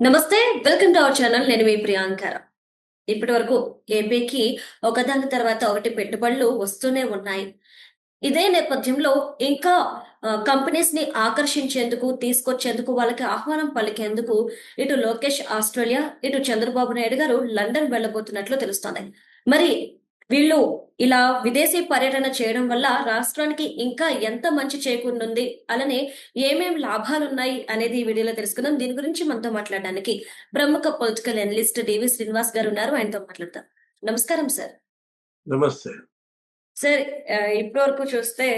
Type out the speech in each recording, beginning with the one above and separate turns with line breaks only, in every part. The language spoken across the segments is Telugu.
నమస్తే వెల్కమ్ టు అవర్ ఛానల్. నేను మీ ప్రియాంకర ఇప్పటి వరకు ఏపీకి ఒకదాని తర్వాత ఒకటి పెట్టుబడులు వస్తూనే ఉన్నాయి. ఇదే నేపథ్యంలో ఇంకా కంపెనీస్ని ఆకర్షించేందుకు తీసుకొచ్చేందుకు వాళ్ళకి ఆహ్వానం పలికేందుకు ఇటు లోకేష్ ఆస్ట్రేలియా ఇటు చంద్రబాబు నాయుడు గారు లండన్ వెళ్ళబోతున్నట్లు తెలుస్తోంది. మరి వీళ్ళు ఇలా విదేశీ పర్యటన చేయడం వల్ల రాష్ట్రానికి ఇంకా ఎంత మంచి చేకూరనుంది? అలానే ఏమేం లాభాలు ఉన్నాయి అనేది ఈ వీడియోలో తెలుసుకుందాం. దీని గురించి మనతో మాట్లాడడానికి ప్రముఖ పొలిటికల్ అనలిస్ట్ డివి శ్రీనివాస్ గారు ఉన్నారు. ఆయనతో మాట్లాడతాం నమస్కారం సార్.
నమస్తే.
సార్ ఇప్పటి వరకు చూస్తే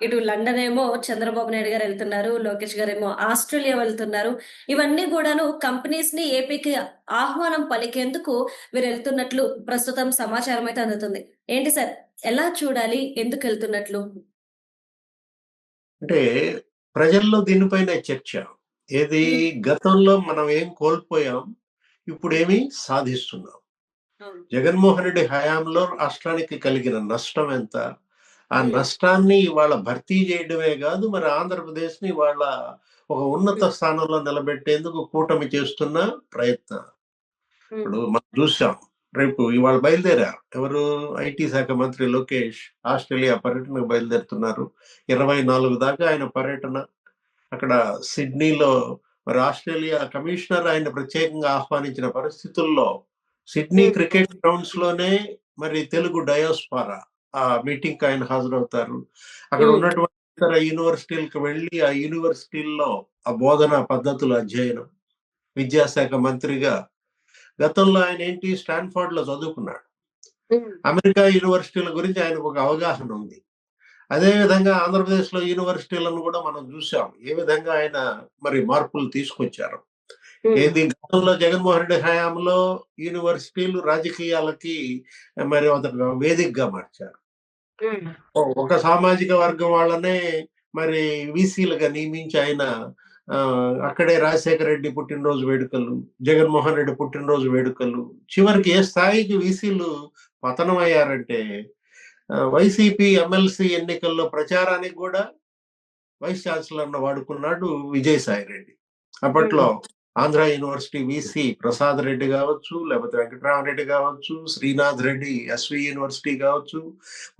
ఇటు లండన్ ఏమో చంద్రబాబు నాయుడు గారు వెళ్తున్నారు లోకేష్ గారు ఏమో ఆస్ట్రేలియా వెళ్తున్నారు. ఇవన్నీ కూడాను కంపెనీస్ని ఏపీకి ఆహ్వానం పలికేందుకు వీరు వెళ్తున్నట్లు ప్రస్తుతం సమాచారం అయితే అందుతుంది. ఏంటి సార్? ఎలా చూడాలి? ఎందుకు వెళ్తున్నట్లు?
అంటే ప్రజల్లో దీనిపైన చర్చ. ఏది గతంలో మనం ఏం కోల్పోయాం ఇప్పుడు ఏమి సాధిస్తున్నాం జగన్మోహన్ రెడ్డి హయాంలో రాష్ట్రానికి కలిగిన నష్టం ఎంత? ఆ. నష్టాన్ని ఇవాళ భర్తీ చేయడమే కాదు మరి ఆంధ్రప్రదేశ్ని ఇవాళ ఒక ఉన్నత స్థానంలో నిలబెట్టేందుకు కూటమి చేస్తున్న ప్రయత్నం ఇప్పుడు మనం చూసాం రేపు ఇవాళ బయలుదేరారు ఎవరు? ఐటీ శాఖ మంత్రి లోకేష్ ఆస్ట్రేలియా పర్యటనకు బయలుదేరుతున్నారు. ఇరవై నాలుగు దాకా ఆయన పర్యటన. అక్కడ సిడ్నీలో మరి ఆస్ట్రేలియా కమిషనర్ ఆయన ప్రత్యేకంగా ఆహ్వానించిన పరిస్థితుల్లో సిడ్నీ. క్రికెట్ గ్రౌండ్స్లోనే మరి తెలుగు డయోస్పారా ఆ మీటింగ్కి ఆయన హాజరవుతారు. అక్కడ. ఉన్నటువంటి ఇతర యూనివర్సిటీలకు వెళ్ళి ఆ యూనివర్సిటీల్లో ఆ బోధన పద్ధతుల అధ్యయనం విద్యాశాఖ మంత్రిగా గతంలో ఆయన ఏంటి స్టాన్ఫోర్డ్లో చదువుకున్నాడు అమెరికా యూనివర్సిటీల గురించి ఆయనకు ఒక అవగాహన ఉంది. అదే విధంగా ఆంధ్రప్రదేశ్లో యూనివర్సిటీలను కూడా మనం చూసాం ఏ విధంగా ఆయన మరి మార్పులు తీసుకొచ్చారు. ఏది గతంలో జగన్మోహన్ రెడ్డి హయాంలో యూనివర్సిటీలు రాజకీయాలకి మరి ఒక వేదికగా మార్చారు. ఒక సామాజిక వర్గం వాళ్ళనే మరి వీసీలుగా నియమించి ఆయన అక్కడే రాజశేఖర రెడ్డి పుట్టినరోజు వేడుకలు జగన్మోహన్ రెడ్డి పుట్టినరోజు వేడుకలు చివరికి ఏ స్థాయికి వీసీలు పతనం అయ్యారంటే వైసీపీ ఎమ్మెల్సీ ఎన్నికల్లో ప్రచారానికి కూడా వైస్ ఛాన్సలర్ వాడుకున్నాడు విజయసాయి రెడ్డి. అప్పట్లో ఆంధ్ర యూనివర్సిటీ విసి ప్రసాద్ రెడ్డి కావచ్చు లేకపోతే వెంకటరామరెడ్డి కావచ్చు శ్రీనాథ్ రెడ్డి ఎస్వి యూనివర్సిటీ కావచ్చు.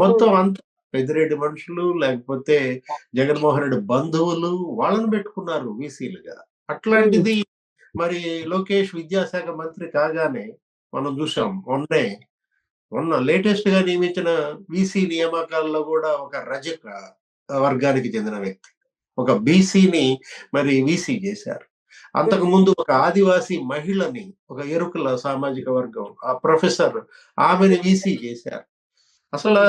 మొత్తం అంతా పెద్దిరెడ్డి మనుషులు లేకపోతే జగన్మోహన్ రెడ్డి బంధువులు వాళ్ళని పెట్టుకున్నారు వీసీలుగా. అట్లాంటిది మరి లోకేష్ విద్యాశాఖ మంత్రి కాగానే మనం చూసాం మొన్నే మొన్న లేటెస్ట్గా నియమించిన వీసీ నియామకాల్లో కూడా ఒక రజక వర్గానికి చెందిన వ్యక్తి. ఒక బీసీని మరి వీసీ చేశారు. అంతకు ముందు ఒక ఆదివాసీ మహిళని ఒక ఎరుకుల సామాజిక వర్గం ఆ ప్రొఫెసర్ ఆమెను వీసీ చేశారు. అసలు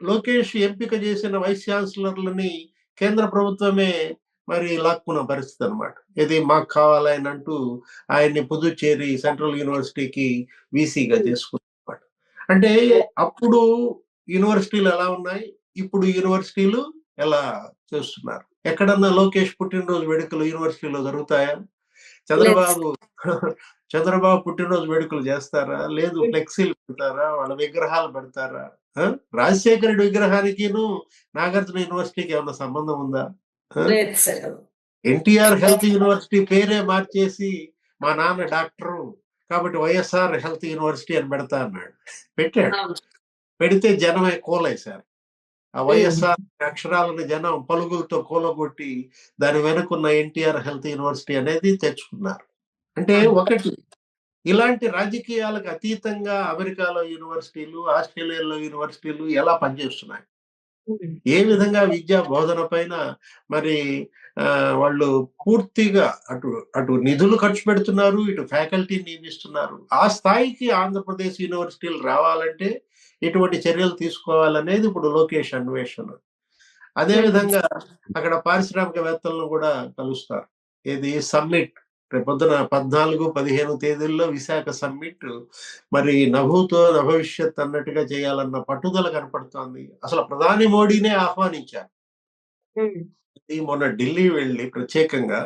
లోకేష్ ఎంపిక చేసిన వైస్ ఛాన్సలర్లని కేంద్ర ప్రభుత్వమే మరి లాక్కున్న పరిస్థితి అనమాట ఇది మాకు కావాలని అంటూ ఆయన్ని పుదుచ్చేరి సెంట్రల్ యూనివర్సిటీకి వీసీగా చేసుకున్నమాట. అంటే అప్పుడు యూనివర్సిటీలు ఎలా ఉన్నాయి? ఇప్పుడు యూనివర్సిటీలు ఎలా చేస్తున్నారు? ఎక్కడన్నా లోకేష్ పుట్టినరోజు వేడుకలు యూనివర్సిటీలో జరుగుతాయా? చంద్రబాబు చంద్రబాబు పుట్టినరోజు వేడుకలు చేస్తారా? లేదు ఫ్లెక్సీలు పెడతారా? వాళ్ళ విగ్రహాలు పెడతారా? రాజశేఖర రెడ్డి విగ్రహానికిను నాగార్జున యూనివర్సిటీకి ఏమన్నా సంబంధం ఉందా? ఎన్టీఆర్ హెల్త్ యూనివర్సిటీ పేరే మార్చేసి మా నాన్న డాక్టరు కాబట్టి వైఎస్ఆర్ హెల్త్ యూనివర్సిటీ అని పెడతా అన్నాడు. పెట్టాడు. పెడితే జనమే కూలేశారు ఆ వైఎస్ఆర్ అక్షరాలను జనం పలుగులతో కూలగొట్టి దాని వెనుకున్న ఎన్టీఆర్ హెల్త్ యూనివర్సిటీ అనేది తెచ్చుకున్నారు. అంటే ఒకటి ఇలాంటి రాజకీయాలకు అతీతంగా అమెరికాలో యూనివర్సిటీలు ఆస్ట్రేలియాలో యూనివర్సిటీలు ఎలా పనిచేస్తున్నాయి? ఏ విధంగా విద్యా బోధన పైన మరి వాళ్ళు పూర్తిగా అటు అటు నిధులు ఖర్చు పెడుతున్నారు ఇటు ఫ్యాకల్టీ నియమిస్తున్నారు. ఆ స్థాయికి ఆంధ్రప్రదేశ్ యూనివర్సిటీలు రావాలంటే ఎటువంటి చర్యలు తీసుకోవాలనేది ఇప్పుడు లోకేష్ అన్వేషణ. అదే విధంగా అక్కడ పారిశ్రామికవేత్తలను కూడా కలుస్తారు. ఇది సమ్మిట్ రేపొద్దున పద్నాలుగు పదిహేను తేదీల్లో విశాఖ సమ్మిట్ మరి నభూతో నభవిష్యత్ అన్నట్టుగా చేయాలన్న పట్టుదల కనపడుతోంది. అసలు ప్రధాని మోడీనే ఆహ్వానించారు. మొన్న ఢిల్లీ వెళ్ళి ప్రత్యేకంగా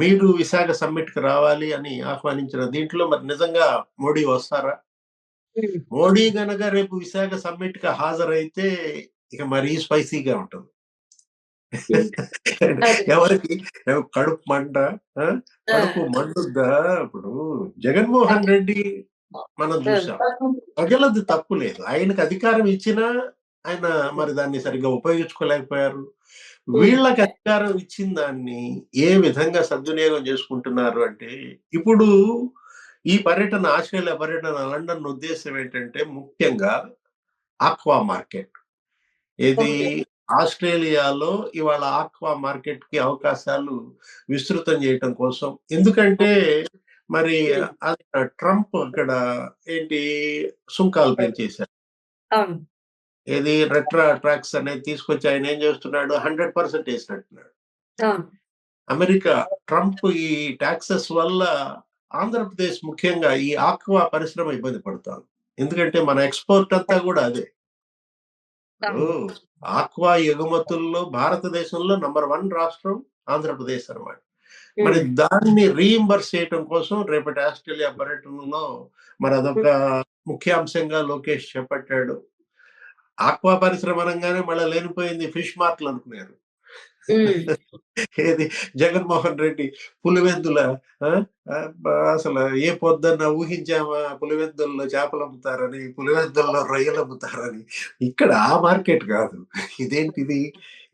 మీరు విశాఖ సమ్మిట్కి రావాలి అని ఆహ్వానించిన దీంట్లో మరి నిజంగా మోడీ వస్తారా? మోడీ గనక రేపు విశాఖ సమ్మిట్కి హాజరైతే ఇక మరీ స్పైసీగా ఉంటుంది. ఎవరికి? కడుపు మంట? కడుపు మండుద్దా? ఇప్పుడు జగన్మోహన్ రెడ్డి మనం చూసాం. ప్రజలది తప్పు లేదు. ఆయనకు అధికారం ఇచ్చినా ఆయన మరి దాన్ని సరిగ్గా ఉపయోగించుకోలేకపోయారు. వీళ్ళకి అధికారం ఇచ్చిన దాన్ని ఏ విధంగా సద్వినియోగం చేసుకుంటున్నారు అంటే ఇప్పుడు ఈ పర్యటన ఆస్ట్రేలియా పర్యటన లండన్ ఉద్దేశం ఏంటంటే ముఖ్యంగా ఆక్వా మార్కెట్. ఇది. ఆస్ట్రేలియాలో ఇవాళ ఆక్వా మార్కెట్కి అవకాశాలు విస్తృతం చేయటం కోసం. ఎందుకంటే మరి ట్రంప్ అక్కడ ఏంటి సుంకాలు పెంచేశారు. ఏది రెట్రా ట్రాక్స్ అనేది తీసుకొచ్చి ఆయన ఏం చేస్తున్నాడు? హండ్రెడ్ పర్సెంట్ వేసినట్టున్నాడు అమెరికా ట్రంప్ ఈ టాక్సెస్ వల్ల ఆంధ్రప్రదేశ్ ముఖ్యంగా ఈ ఆక్వా పరిశ్రమ ఇబ్బంది పడుతుంది ఎందుకంటే మన ఎక్స్పోర్ట్ అంతా కూడా అదే. ఆక్వా ఎగుమతుల్లో భారతదేశంలో నంబర్ వన్ రాష్ట్రం ఆంధ్రప్రదేశ్ అన్నమాట. మరి దాన్ని రీఇంబర్స్ చేయటం కోసం రేపటి ఆస్ట్రేలియా పర్యటనలో మరి అదొక ముఖ్యాంశంగా లోకేష్ చేపట్టాడు. ఆక్వా పరిశ్రమ అనగానే మళ్ళీ లేనిపోయింది ఫిష్ మార్ట్లు అనుకున్నారు. ఏది? జగన్మోహన్ రెడ్డి పులివెందుల అసలు ఏ పొద్దున్న ఊహించామా? పులివెందుల్లో చేపలు అమ్ముతారని పులివెందుల్లో రొయ్యలు అమ్ముతారని ఇక్కడ ఆ మార్కెట్ కాదు. ఇదేంటిది?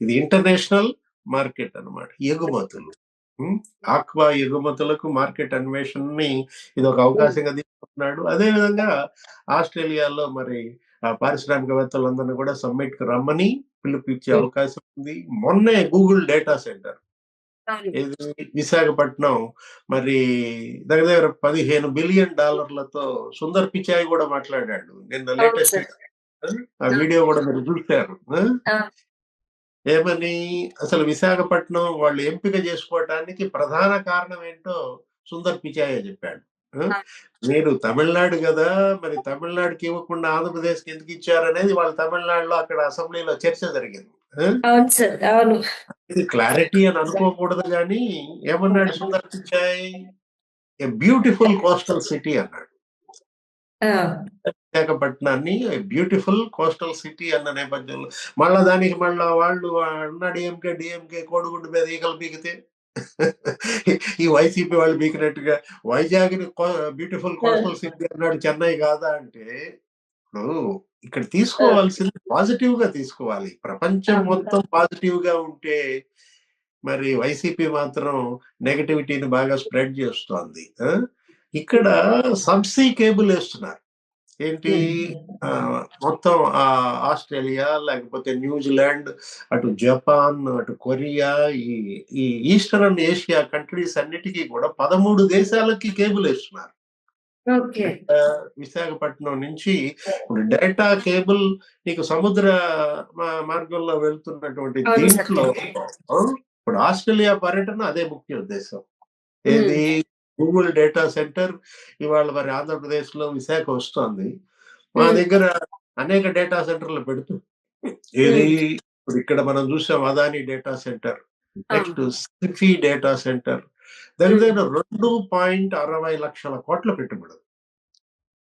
ఇది ఇంటర్నేషనల్ మార్కెట్ అన్నమాట. ఎగుమతులు? ఆక్వా ఎగుమతులకు మార్కెట్ అన్వేషణని ఇది ఒక అవకాశంగా తీసుకుంటున్నాడు. అదే విధంగా ఆస్ట్రేలియాలో మరి ఆ పారిశ్రామికవేత్తలందరినీ కూడా సమ్మిట్కి రమ్మని పిలుపునిచ్చే
ఉం.
అవకాశం ఉంది. మొన్నే గూగుల్ డేటా సెంటర్ విశాఖపట్నం. మరి దగ్గర దగ్గర పదిహేను బిలియన్ డాలర్లతో సుందర్ పిచాయ్ కూడా మాట్లాడాడు. నిన్న లేటెస్ట్. ఆ? వీడియో కూడా మీరు చూశారు. ఏమని? అసలు విశాఖపట్నం వాళ్ళు ఎంపిక చేసుకోవటానికి ప్రధాన కారణం ఏంటో సుందర్ పిచాయే చెప్పాడు. మీరు తమిళనాడు కదా! మరి తమిళనాడుకి ఇవ్వకుండా ఆంధ్రప్రదేశ్కి ఎందుకు ఇచ్చారనేది వాళ్ళ తమిళనాడులో అక్కడ అసెంబ్లీలో చర్చ జరిగింది. ఇది క్లారిటీ అని అనుకోకూడదు కానీ ఏమన్నాడు Sundar Pichai a beautiful coastal city అన్నాడు. విశాఖపట్నాన్ని బ్యూటిఫుల్ కోస్టల్ సిటీ అన్న నేపథ్యంలో మళ్ళా దానికి మళ్ళా వాళ్ళు అన్న డిఎంకే డిఎంకే కోడిగుండు మీద ఈగలు బీగితే ఈ వైసీపీ వాళ్ళు బీకినట్టుగా వైజాగ్ బ్యూటిఫుల్ కోస్టల్ సిటీ అన్నాడు చెన్నై కాదా? అంటే ఇప్పుడు ఇక్కడ తీసుకోవాల్సింది పాజిటివ్గా తీసుకోవాలి. ప్రపంచం మొత్తం పాజిటివ్గా ఉంటే మరి వైసీపీ మాత్రం నెగటివిటీని బాగా స్ప్రెడ్ చేస్తోంది? ఇక్కడ సబ్సీ కేబుల్ వేస్తున్నారు. ఏంటి? మొత్తం ఆ ఆస్ట్రేలియా లేకపోతే న్యూజిలాండ్ అటు జపాన్ అటు కొరియా ఈ ఈ ఈస్టర్న్ ఏషియా కంట్రీస్ అన్నిటికీ కూడా పదమూడు దేశాలకి కేబుల్ వేస్తున్నారు. విశాఖపట్నం నుంచి ఇప్పుడు డేటా కేబుల్ నీకు సముద్ర మార్గంలో వెళ్తున్నటువంటి. దీంట్లో ఇప్పుడు ఆస్ట్రేలియా పర్యటన అదే ముఖ్య ఉద్దేశం. ఏది? గూగుల్ డేటా సెంటర్ ఇవాళ మరి ఆంధ్రప్రదేశ్లో విశాఖ వస్తోంది. మా. దగ్గర అనేక డేటా సెంటర్లు పెడుతూ ఏది ఇప్పుడు ఇక్కడ మనం చూసాం Adani data center next Sify data center దగ్గర దగ్గర రెండు పాయింట్ అరవై లక్షల కోట్ల పెట్టుబడులు.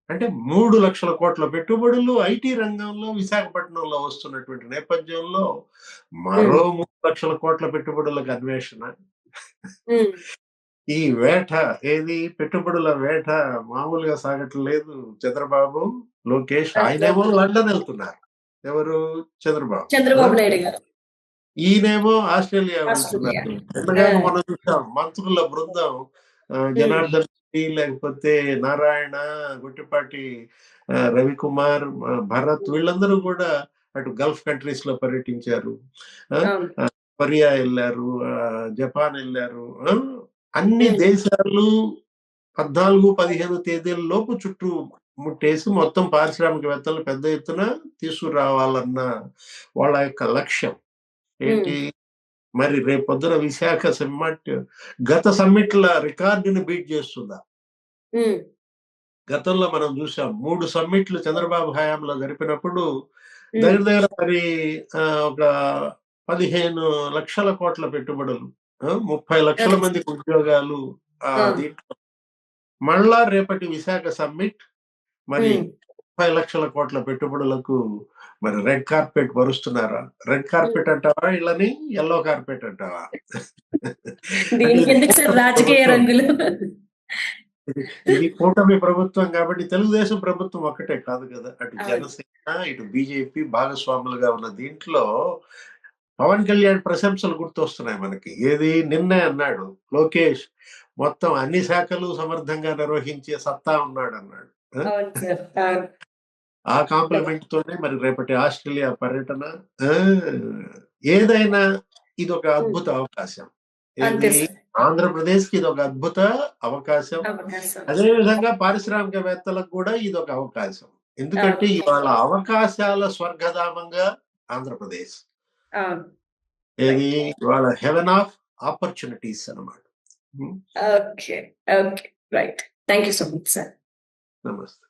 అంటే మూడు లక్షల కోట్ల పెట్టుబడులు ఐటీ రంగంలో విశాఖపట్నంలో వస్తున్నటువంటి నేపథ్యంలో మరో మూడు లక్షల కోట్ల పెట్టుబడులకు అన్వేషణ. ఈ వేట ఏది? పెట్టుబడుల వేట మామూలుగా సాగట్లేదు చంద్రబాబు లోకేష్. ఆయనేమో లండన్ వెళ్తున్నారు. ఎవరు? చంద్రబాబు.
చంద్రబాబు నాయుడు గారు.
ఈయనేమో ఆస్ట్రేలియా. వెళ్తున్నారు. ఎందుకంటే. మనం చూసాం మంత్రుల బృందం జనార్దన్ రెడ్డి లేకపోతే నారాయణ గుట్టిపాటి రవికుమార్ భరత్ వీళ్ళందరూ కూడా అటు గల్ఫ్ కంట్రీస్లో పర్యటించారు. కొరియా వెళ్ళారు జపాన్ వెళ్ళారు అన్ని. దేశాలు పద్నాలుగు పదిహేను తేదీల లోపు చుట్టూ ముట్టేసి మొత్తం పారిశ్రామికవేత్తలు పెద్ద ఎత్తున తీసుకురావాలన్న వాళ్ళ యొక్క లక్ష్యం ఏంటి మరి రేపొద్దున విశాఖ సమ్మిట్ గత సమ్మిట్ల రికార్డుని బీట్ చేస్తుందా. గతంలో మనం చూసాం మూడు సమ్మిట్లు చంద్రబాబు హయాంలో జరిపినప్పుడు. దగ్గర దగ్గర మరి ఒక పదిహేను లక్షల కోట్ల పెట్టుబడులు ముప్పై లక్షల. మందికి ఉద్యోగాలు. దీంట్లో మళ్ళా రేపటి విశాఖ సమ్మిట్ మరి. ముప్పై లక్షల కోట్ల పెట్టుబడులకు మరి రెడ్ కార్పెట్ పరుస్తున్నారా రెడ్ కార్పెట్ అంటావా ఇళ్ళని ఎల్లో కార్పెట్ అంటావా
రాజకీయ రంగులు
ఇది కూటమి ప్రభుత్వం కాబట్టి తెలుగుదేశం ప్రభుత్వం ఒక్కటే కాదు కదా అటు. జనసేన ఇటు బీజేపీ భాగస్వాములుగా ఉన్న దీంట్లో పవన్ కళ్యాణ్ ప్రశంసలు గుర్తొస్తున్నాయి మనకి. ఏది? నిన్నే అన్నాడు. లోకేష్ మొత్తం అన్ని శాఖలు సమర్థంగా నిర్వహించే సత్తా ఉన్నాడు అన్నాడు. ఆ? కాంప్లిమెంట్ తోనే మరి రేపటి ఆస్ట్రేలియా పర్యటన. ఏదైనా ఇది ఒక అద్భుత అవకాశం. ఆంధ్రప్రదేశ్కి ఇది ఒక అద్భుత అవకాశం. అదే విధంగా పారిశ్రామికవేత్తలకు కూడా ఇది ఒక అవకాశం. ఎందుకంటే. ఇవాళ అవకాశాల స్వర్గధామంగా ఆంధ్రప్రదేశ్. ఏది ఇవాళ హెవెన్ ఆఫ్ ఆపర్చునిటీస్ అన్నమాట um,
okay okay right thank you so much sir
నమస్తే